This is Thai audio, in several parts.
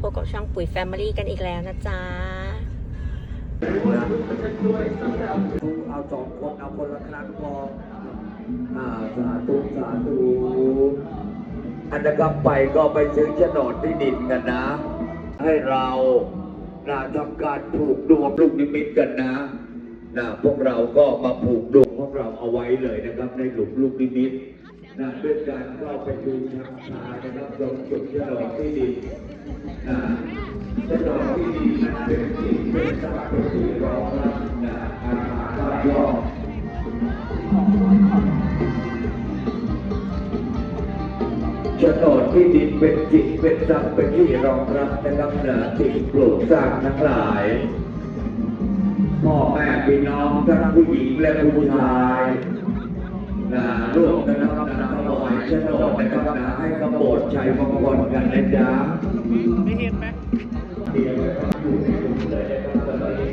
ค่ะวันนี้มาพบกับช่องปุ๋ยแฟมิลี่กันอีกแล้วนะจ๊ะ เอาสองคนเอาคนละครั้งพออ่าสาธุสาธุอันนะครับไปก็ไปซื้อโฉนดที่ดินกันนะ ให้เรานะทำการผูกดวงลูกนิมิตกันนะนะพวกเราก็มาผูกดวงพวกเราเอาไว้เลยนะครับ ในหลุมลูกนิมิต นะด้วยการเข้าไปดูทางชานะครับตรงจุดโฉนดที่ดินนะโฉนดที่ดินนั้นเป็นที่เป็นสถานที่รองรับนะอาหารรอบรอบโฉนดที่ดินเป็นจิตเป็นทรัพย์เป็นที่รองรับนะครับเหนือสิ่งปลูกสร้างทั้งหลายพ่อแม่พี่น้องทั้งผู้หญิงและผู้ชาย นะร่วมกันนะครับนำถวายโฉนดนะครับนะให้กระโปดชัยมงคลกันนะจ๊ะไม่เห็นไหมเดียวอยู่ในกลุ่มเลยนะครับตอนนี้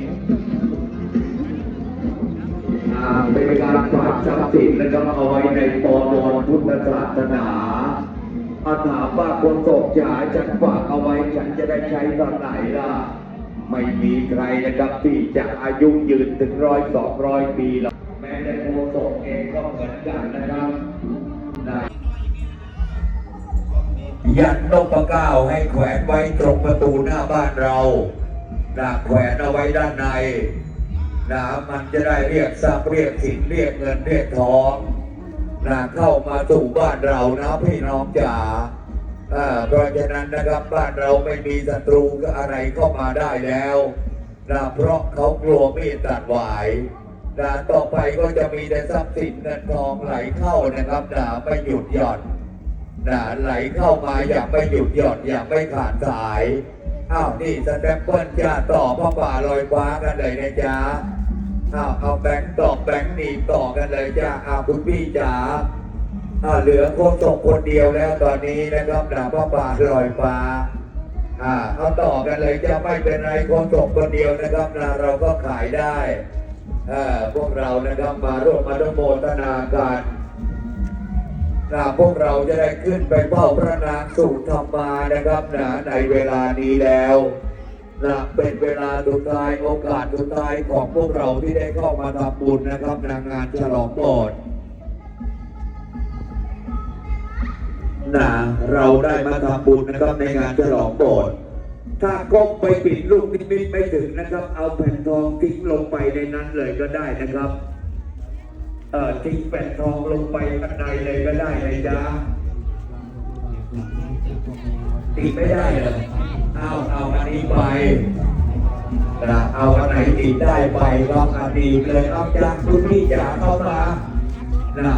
เป็นการฝากทรัพย์สินนะครับเอาไว้ในปอดอนพุทธศาสนาอาถามว่าคนตกจ๋าฉันฝากเอาไว้ฉันจะได้ใช้ตอนไหนล่ะ ไม่มีใครนะครับที่จะอายุยืนถึงร้อยสองร้อยปีหรอก ยันนกประก้าวให้แขวนไว้ตรงประตูหน้าบ้านเรานะแขวนเอาไว้ด้านในนะมันจะได้เรียกทรัพย์เรียกสินเรียกเงินเรียกทองนะเข้ามาสู่บ้านเรานะพี่น้องจ๋าเอ่อเพราะฉะนั้นนะครับบ้านเราไม่มีศัตรูก็อะไรเข้ามาได้แล้วนะเพราะเขากลัวมีดตัดหวายนะต่อไปก็จะมีแต่ทรัพย์สินเงินทองไหลเข้านะครับนะไม่หยุดหย่อน นะไหลเข้ามาอย่าไม่หยุดหย่อนอย่าไม่ขาดสายอ้าวนี่สแตมเปิลจะต่อพระป่าลอยฟ้ากันเลยนะจ๊ะอ้าวเอาแบงค์ต่อแบงค์หนีต่อกันเลยจ้าอ้าวคุณพี่จ๋าอ้าวเหลือโคนส่งคนเดียวแล้วตอนนี้นะครับหนาพระบาลอยฟ้าอ่าเอาต่อกันเลยจะไม่เป็นไรโคนส่งคนเดียวนะครับนะเราก็ขายได้เอ่อพวกเรานะครับมาร่วมมาร่วมโมทนากัน นะพวกเราจะได้ขึ้นไปเฝ้าพระนางสู่ธรรมานะครับนะในเวลานี้แล้วนะเป็นเวลาสุดท้ายโอกาสสุดท้ายของพวกเราที่ได้เข้ามาทำบุญนะครับในงานฉลองโบสถ์นะเราได้มาทำบุญนะครับในงานฉลองโบสถ์ถ้าก้มไปปิดลูกนิมิตไม่ถึงนะครับ เอาแผ่นทองทิ้งลงไปในนั้นเลยก็ได้นะครับ เออทิ้งแผ่นทองลงไปข้างในเลยก็ได้เลยจ้าติดไม่ได้เหรอเอาเอาอันนี้ไปนะเอาอันไหนติดได้ไปก็อันนี้เลยรับจากคุณพี่จ๋าเข้ามานะ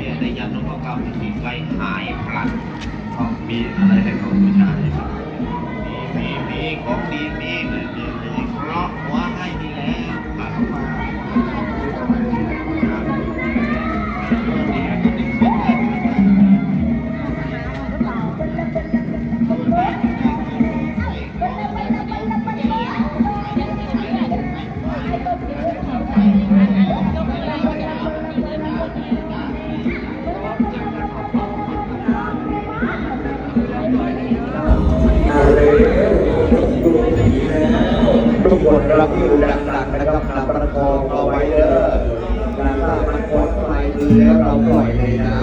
มีอะไรให้เขาบูชาไหมครับมีมีมีของดีมีเงินมีอะไรเคราะห์หัวให้ดีแล้ว แล้วเราปล่อยเลยนะ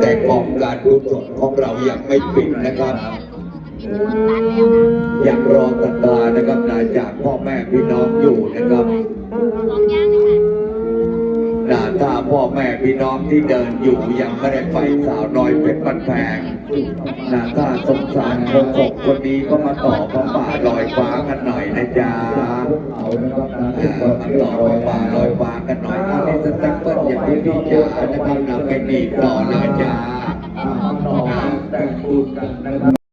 แต่กองการกุศลของเรายังไม่ปิดนะครับ ยังรอตัดตานะครับนาจากพ่อแม่พี่น้องอยู่นะครับนาถ้าพ่อแม่พี่น้องที่เดินอยู่ยังไม่ได้ไปสาวน้อยเป็นปันแพงนาถ้าสงสารคนสองคนนี้ก็มาต่อพระป่าลอยฟ้ากันหน่อยนะจ๊ะเอานะครับมาต่อพระป่าลอยฟ้ากันหน่อยอันนี้สแต็ปเปิลอย่างที่พี่จ๋านะครับนำไปหนีบต่อนะจ๊ะ